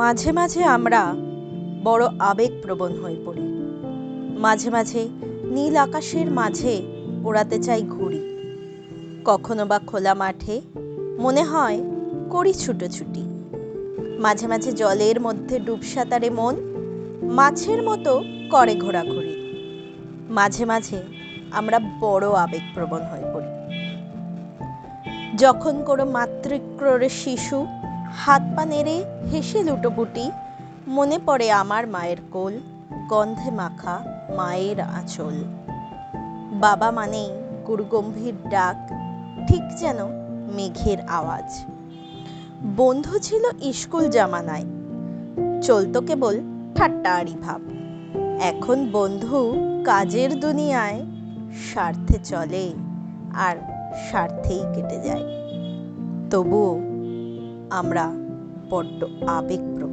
মাঝে মাঝে আমরা বড় আবেগপ্রবণ হয়ে পড়ি। মাঝে মাঝে নীল আকাশের মাঝে ওড়াতে চাই ঘুড়ি। কখনো বা খোলা মাঠে মনে হয় করি ছুটোছুটি মাঝে মাঝে জলের মধ্যে ডুব সাঁতারে মন মাছের মতো করে ঘোরাঘুরি। মাঝে মাঝে আমরা বড় আবেগপ্রবণ হয়ে পড়ি। যখন কোনো মাতৃক্রোড়ে শিশু হাত পা নেড়ে হেসে লুটোপুটি, মনে পড়ে আমার মায়ের কোল, গন্ধে মাখা মায়ের আঁচল। বাবা মানেই গুরুগম্ভীর ডাক, ঠিক যেন মেঘের আওয়াজ। বন্ধু ছিল স্কুল জামানায়, চলতো কেবল ঠাট্টারি ভাব। এখন বন্ধু কাজের দুনিয়ায়, স্বার্থে চলে আর স্বার্থেই কেটে যায়। তবুও আমরা বড্ড আবেগপ্রবণ।